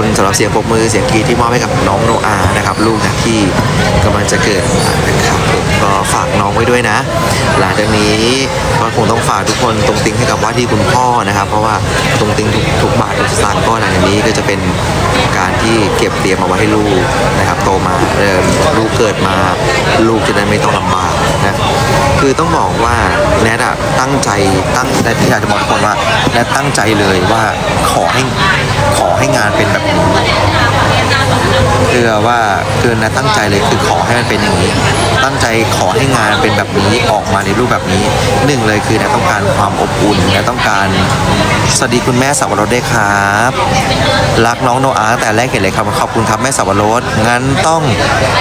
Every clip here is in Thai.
คุณสำหรับเสียงปรบมือเสียงกรีดที่มอบให้กับน้องโนอานะครับลูกนะที่กำลังจะเกิดนะครับผมก็ฝากน้องไว้ด้วยนะ หลังจากนี้ก็คงต้องฝากทุกคนตรงติงให้กับว่าที่คุณพ่อนะครับ เพราะว่าตรงติงทุกทุกบาททุกสตางค์ก็หลังจากนี้ก็จะเป็นการที่เก็บเตรียมเอาไว้ให้ลูกนะครับ โตมาเออลูกเกิดมาลูกจะได้ไม่ต้องลำบาก นะคือต้องบอกว่าแนทอะตั้งใจตั้งแต่ที่อยากจะบอกทุกคนว่าแนทตั้งใจเลยว่าขอให้ขอให้งานเป็นแบบนี้คือว่าคือแนทตั้งใจเลยคือขอให้มันเป็นอย่างนี้ ตั้งใจขอให้งานเป็นแบบนี้ออกมาในรูปแบบนี้หนึ่งเลยคือแนทต้องการความอบอุ่นแนทต้องการสวัสดีคุณแม่สาวรสด้วยครับรักน้องโนอาแต่แรกเห็นเลยครับขอบคุณครับแม่สาวรสงั้นต้อง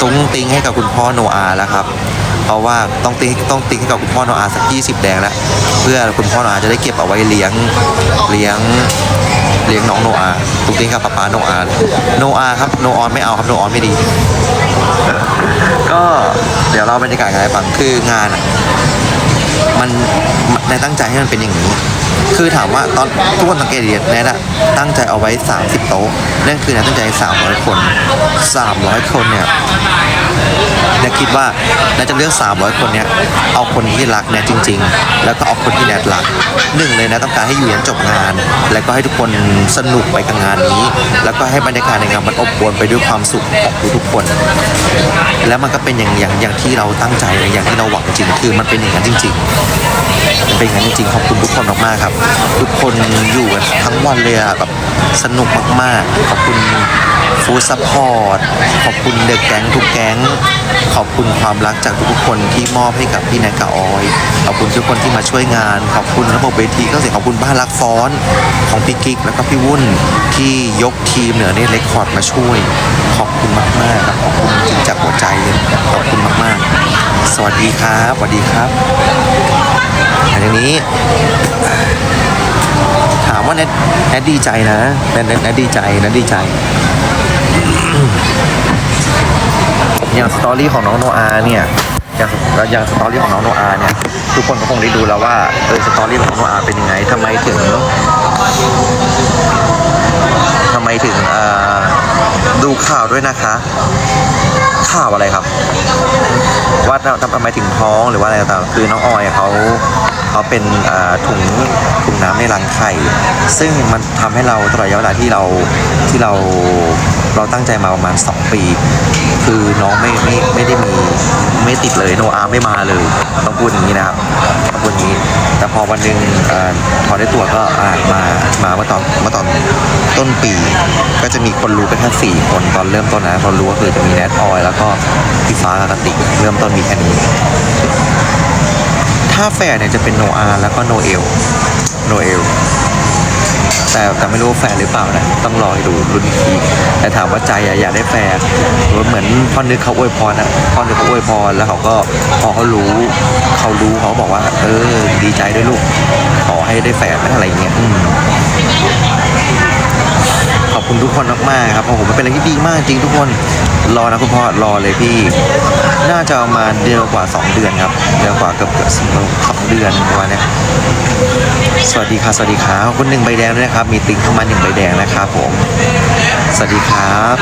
ตุ้งติงให้กับคุณพ่อโนอาแล้วครับ เพราะว่าต้องติงต้องติงกับคุณพ่อโนอาสัก20แดงแล้ว เพื่อคุณพ่อโนอาจะได้เก็บเอาไว้เลี้ยงเลี้ยงเลี้ยงน้องโนอาตุ้งติงกับป๊าป๊าโนอาโนอาครับโนออนไม่เอาครับโนออนไม่ดี ก็เดี๋ยวเราบรรยากาศกันฟังคืองานมันในตั้งใจให้มันเป็นอย่างนี้ คือถามว่าตอนทุกคนสังเกตดีแนทอะตั้งใจเอาไว้ 30 โต๊ะนั่นคือแนทตั้งใจ 300 คน 300 คนเนี่ย แนทคิดว่าแนทจะเลือก 300 คนเนี่ยเอาคนที่รักแนทจริง ๆ แล้วก็เอาคนที่แนทรักหนึ่งเลยนะต้องการให้อยู่ยันจบงาน แล้วก็ให้ทุกคนสนุกไปกับงานนี้ แล้วก็ให้บรรยากาศในงานมันอบอวลไปด้วยความสุขของทุกๆคน แล้วมันก็เป็นอย่างอย่างอย่างที่เราตั้งใจอย่างที่เราหวังจริงคือมันเป็นอย่างนั้นจริง ๆ มันเป็นอย่างนั้นจริงๆขอบคุณทุกคนมากๆครับ ทุกคนอยู่กันทั้งวันเลยอะแบบสนุกมากๆขอบคุณฟู้ดซัพพอร์ตขอบคุณเดอะแก๊งทุกแก๊งขอบคุณความรักจากทุกๆคนที่มอบให้กับพี่แนกกับออย ขอบคุณทุกคนที่มาช่วยงาน ขอบคุณระบบเวทีก็เสียงขอบคุณบ้านรักฟ้อนของพี่กิ๊กแล้วก็พี่วุ่นที่ยกทีมเหนือเนตเรคคอร์ดมาช่วย ขอบคุณมากๆครับขอบคุณจริงจากหัวใจเลยขอบคุณมากๆสวัสดีครับสวัสดีครับหลังจากนี้ถามว่าแนทแนทดีใจนะแนทแนทแนทดีใจแนทดีใจ อย่างสตอรี่ของน้องโนอาเนี่ยอย่างอย่างสตอรี่ของน้องโนอาเนี่ยทุกคนก็คงได้ดูแล้วว่าเออสตอรี่ของโนอาเป็นยังไงทำไมถึงทำไมถึงดูข่าวด้วยนะคะ ข่าวอะไรครับ ว่าทำไมถึงท้องหรือว่าอะไรต่างๆคือน้องออยเขาเขาเป็นถุงถุงน้ำในรังไข่ ซึ่งมันทำให้เราตลอดระยะเวลาที่เราที่เราเราตั้งใจมาประมาณ 2 ปี คือน้องไม่ไม่ไม่ได้มีไม่ติดเลยโนอาไม่มาเลยต้องพูดอย่างนี้นะครับต้องพูดอย่างนี้ แต่พอวันหนึ่งอพอได้ตรวจก็อ่ามามาเมื่อตอนเมื่อตอนต้นปี ก็จะมีคนรู้กันแค่สี่คนตอนเริ่มต้นนะพอรู้ก็คือจะมีแนทออยแล้วก็พี่ฟ้ากับกติเริ่มต้นมีแค่นี้ถ้าแฟร์เนี่ยจะเป็นโนอาแล้วก็โนเอลโนเอล แต่แต่ไม่รู้แฟนหรือเปล่านะต้องรอดูรุ่นอีกทีแต่ถามว่าใจอยากได้แฟนเหมือนพ่อนึกเขาอวยพรนะพ่อนึกเขาอวยพรแล้วเขาก็พอเขารู้เขารู้เขาบอกว่า เออดีใจด้วยลูกขอให้ได้แฟนอะไรเงี้ย อืมขอบคุณทุกคนมากๆครับโอ้โหมันเป็นอะไรที่ดีมากจริงทุกคนรอนะคุณพ่อรอเลยพี่ น่าจะประมาณเดือนกว่า 2 เดือนครับเดือนกว่าเกือบเกือบสองเดือนประมาณนี้สวัสดีครับสวัสดีครับคุณหนึ่งใบแดงด้วยนะครับ มีติ๊งเข้ามาหนึ่งใบแดงนะครับผมสวัสดีครับ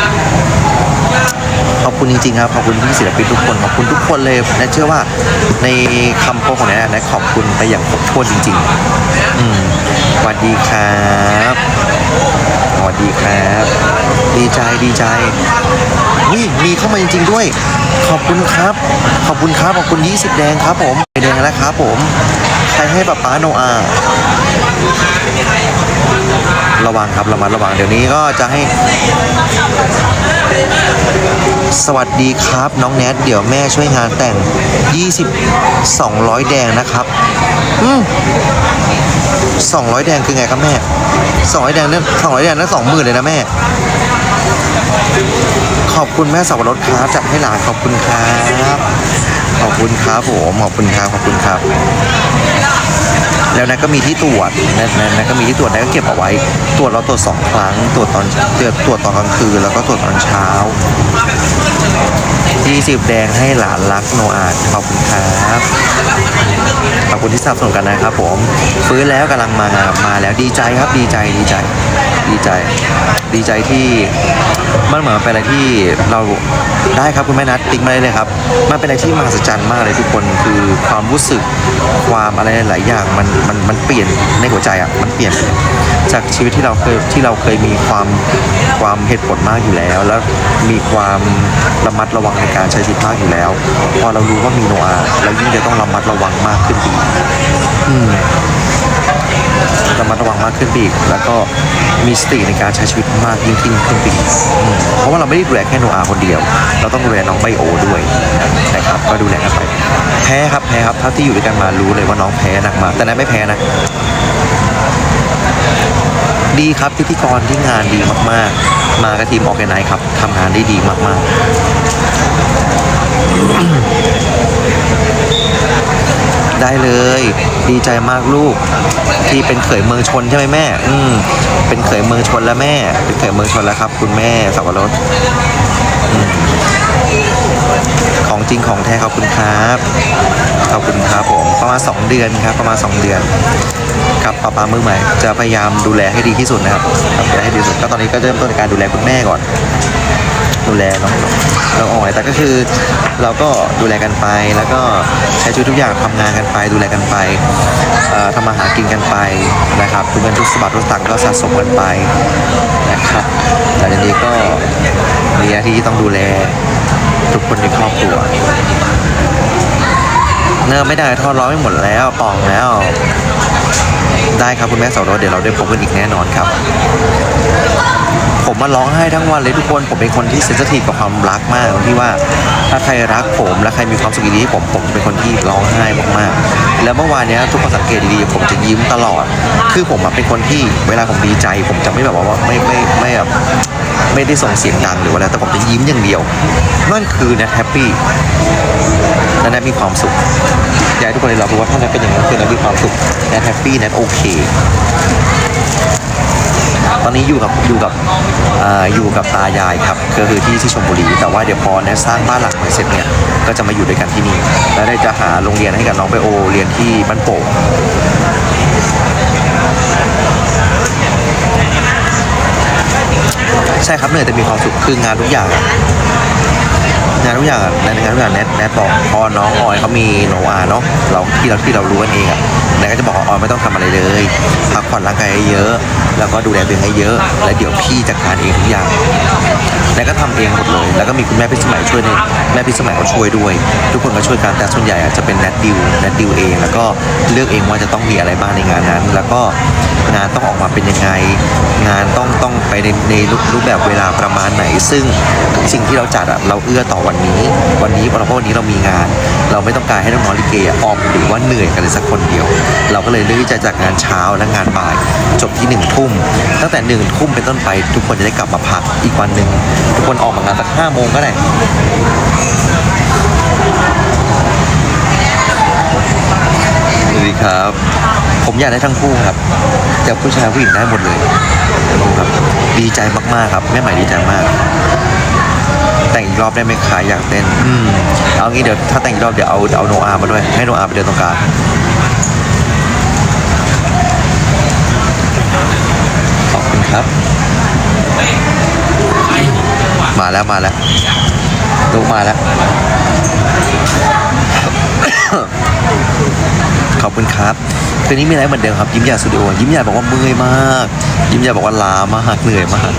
ขอบคุณจริงๆครับขอบคุณพี่ศิลปินทุกคนขอบคุณทุกคนเลยนะเชื่อว่าในคำโพสของแนนะขอบคุณไปอย่างครบถ้วนจริงๆอืมสวัสดีครับ สวัสดีครับ ดีใจดีใจนี่มีเข้ามาจริงๆด้วย ขอบคุณครับ ขอบคุณครับ ขอบคุณ20แดงครับผมแดงแล้วครับผม ใครให้ป๊าป๊าโนอา ระวังครับระมัดระวังเดี๋ยวนี้ก็จะให้ สวัสดีครับน้องแนทเดี๋ยวแม่ช่วยงานแต่ง 20 200 แดงนะครับ อืม 200 แดงคือไงครับแม่200แดงเนี่ย200แดงนั่น20,000เลยนะแม่ ขอบคุณแม่สับปะรดครับจัดให้หลานขอบคุณครับ ขอบคุณครับผม ขอบคุณครับ ขอบคุณครับ แล้วนั้นก็มีที่ตรวจนะนะนก็มีที่ตรวจนะก็เก็บเอาไว้ ตรวจเราตรวจสองครั้ง ตรวจตอนตรวจตรวจตอนกลางคืนแล้วก็ตรวจตอนเช้ายี่สิบแดงให้หลานรักโนอาดขอบคุณครับขอบคุณที่สนับสนุนกันนะครับผม ฟื้นแล้วกำลังมามาแล้วดีใจครับดีใจดีใจ ดีใจ ดีใจที่มันเหมือนเป็นอะไรที่เราได้ครับคุณแม่นัทติ๊กมาได้เลยครับ มันเป็นอะไรที่มหัศจรรย์มากเลยทุกคนคือความรู้สึกความอะไรหลายอย่างมันมันมันเปลี่ยนในหัวใจอะมันเปลี่ยนจากชีวิตที่เราเคยที่เราเคยมีความความเหตุผลมากอยู่แล้ว แล้วมีความระมัดระวังในการใช้ชีวิตมากอยู่แล้ว พอเรารู้ว่ามีโนอาเรายิ่งจะต้องระมัดระวังมากขึ้นอีกอืม ระมัดระวังมากขึ้นไปอีก แล้วก็มีสติในการใช้ชีวิตมากยิ่งขึ้นขึ้นไปอีกเพราะว่าเราไม่ได้ดูแลแค่โนอาคนเดียว เราต้องดูแลน้องไบโอด้วยนะครับก็ดูแลกันไป แพ้ครับแพ้ครับเท่าที่อยู่ด้วยกันมารู้เลยว่าน้องแพ้หนักมากแต่นั้นไม่แพ้นะดีครับพิธีกรที่งานดีมากๆ มากับทีมออแกไนครับทำงานได้ดีมากๆ ได้เลย ดีใจมากลูก ที่เป็นเขยเมืองชนใช่ไหมแม่ อืมเป็นเขยเมืองชนแล้วแม่ เป็นเขยเมืองชนแล้วครับ คุณแม่สาวรสอืม ของจริงของแท้ขอบคุณครับขอบคุณครับผมประมาณ 2 เดือนครับประมาณ 2 เดือนครับป้าป้ามือใหม่จะพยายามดูแลให้ดีที่สุดนะครับดูแลให้ดีที่สุดก็ตอนนี้ก็เริ่มต้นในการดูแลคุณแม่ก่อน ดูแลน้องน้องออยแต่ก็คือเราก็ดูแลกันไปแล้วก็ใช้ชีวิตทุกอย่างทำงานกันไป ดูแลกันไปทำมาหากินกันไปนะครับทุกเงินทุกสบัติทุกตังก็สะสมกันไปนะครับหลังจากนี้ก็มีหน้าที่ต้องดูแล ทุกคนในครอบครัว เนิ่ไม่ได้ทอดร้อนไม่หมดแล้วปองแล้ว ได้ครับคุณแม่สาวรสเดี๋ยวเราได้พบกันอีกแน่นอนครับ ผมมาร้องไห้ทั้งวันเลยทุกคนผมเป็นคนที่เซนซิทีฟกับความรักมากตรงที่ว่า ถ้าใครรักผมและใครมีความสุขดีให้ผมผมจะเป็นคนที่ร้องไห้มากๆแล้วเมื่อวานเนี้ยทุกคนสังเกตดีๆผมจะยิ้มตลอด คือผมอะเป็นคนที่เวลาผมดีใจ ผมจะไม่แบบว่าไม่ไม่ไม่แบบ ไม่ได้ส่งเสียงดังหรือว่าอะไรแต่ผมจะยิ้มอย่างเดียว นั่นคือแนทแฮปปี้และแนทมีความสุขอยากให้ทุกคนได้รับรู้ว่าถ้าแนทเป็นอย่างนั้นคือแนทมีความสุขแนทแฮปปี้แนทโอเคตอนนี้อยู่กับอยู่กับออยู่กับตายายครับก็คือที่ที่ชลบุรี แต่ว่าเดี๋ยวพอเนยสร้างบ้านหลังใหม่เสร็จเนี่ยก็จะมาอยู่ด้วยกันที่นี่ แล้วได้จะหาโรงเรียนให้กับน้องไบโอเรียนที่บ้านโป่ง ใช่ครับเหนื่อยแต่มีความสุขคืองานทุกอย่าง งานทุกอย่างอะในงานทุกอย่างแนทแนทบอกพอน้องออยเขามีโนอาเนาะเราที่เราที่เรารู้กันเองอะแนทก็จะบอกว่าออยไม่ต้องทำอะไรเลยพักผ่อนร่างกายให้เยอะ แล้วก็ดูแลตัวเองให้เยอะ แล้วเดี๋ยวพี่จัดการเองทุกอย่างแนทก็ทำเองหมดเลย แล้วก็มีคุณแม่พี่สมัยช่วยในแม่พี่สมัยเขาช่วยด้วย ทุกคนก็ช่วยกันแต่ส่วนใหญ่อะจะเป็นแนทดิวแนทดิวเอง แล้วก็เลือกเองว่าจะต้องมีอะไรบ้างในงานนั้น แล้วก็งานต้องออกมาเป็นยังไง งานต้องต้องไปในในรูปรูปแบบเวลาประมาณไหน ซึ่งสิ่งที่เราจัดอะเราเอื้อต่อวันนี้ วันนี้เพราะวันนี้เรามีงาน เราไม่ต้องการให้น้องๆลิเกอออมหรือว่าเหนื่อยกันเลยสักคนเดียว เราก็เลยเลือกที่จะจัดงานเช้าและงานบ่าย จบที่หนึ่งทุ่มตั้งแต่หนึ่งทุ่มเป็นต้นไป ทุกคนจะได้กลับมาพักอีกวันหนึ่งทุกคนออกมางานสักห้าโมงก็ได้สวัสดีครับ ผมอยากได้ทั้งคู่ครับแต่ผู้ชายผู้หญิงได้หมดเลยครับดีใจมากๆครับแม่ใหม่ดีใจมาก แต่งอีกรอบได้ไหมคะอยากเต้นอืมเอางี้เดี๋ยวถ้าแต่งอีกรอบเดี๋ยวเอาเอาโนอามาด้วย ให้โนอาไปเดินตรงกลางขอบคุณครับ มาแล้วมาแล้วลูกมาแล้ว ขอบคุณครับคืนนี้มีอะไรเหมือนเดิมครับ ยิ้มใหญ่สตูดิโอยิ้มใหญ่บอกว่าเมื่อยมาก ยิ้มใหญ่บอกว่าล้ามากเหนื่อยมาก